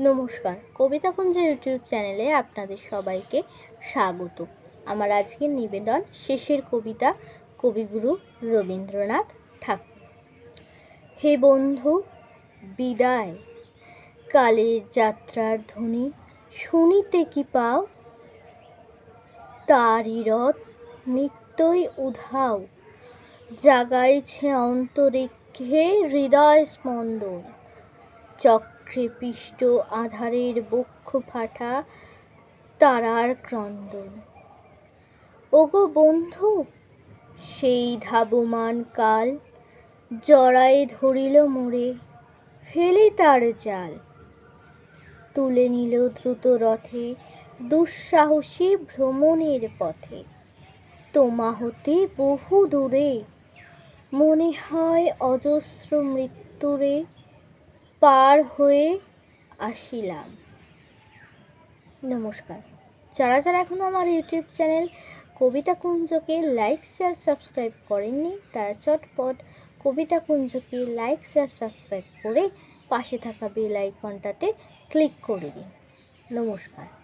নমস্কার। কবিতা কুঞ্জ ইউটিউব চ্যানেলে আপনাদের সবাইকে স্বাগত। আমার আজকের নিবেদন শেষের কবিতা কবিগুরু রবীন্দ্রনাথ ঠাকুর। হে বন্ধু, বিদায়। কালের যাত্রার ধ্বনি শুনিতে কি পাও? তারই রথ নিত্যই উধাও। জাগাইছে অন্তরিক্ষে হৃদয় স্পন্দন। চক্রে পিষ্ট আধারের বক্ষ ফাটা তারার ক্রন্দন। ওগো বন্ধু, সেই ধাবমান কাল জড়ায় ধরিল মোড়ে, ফেলে তার জাল। তুলে নিল দ্রুত রথে দুঃসাহসী ভ্রমণের পথে। তোমা হতে বহু দূরে মনে হয় অজস্র মৃত্যুরে পার হয়ে আসিলাম। নমস্কার। যারা যারা এখনও আমার ইউটিউব চ্যানেল কবিতা কুঞ্জকে লাইক শেয়ার সাবস্ক্রাইব করেননি, তারা চটপট কবিতা কুঞ্জকে লাইক শেয়ার সাবস্ক্রাইব করে পাশে থাকা বেল আইকনটাতে ক্লিক করে দিন। নমস্কার।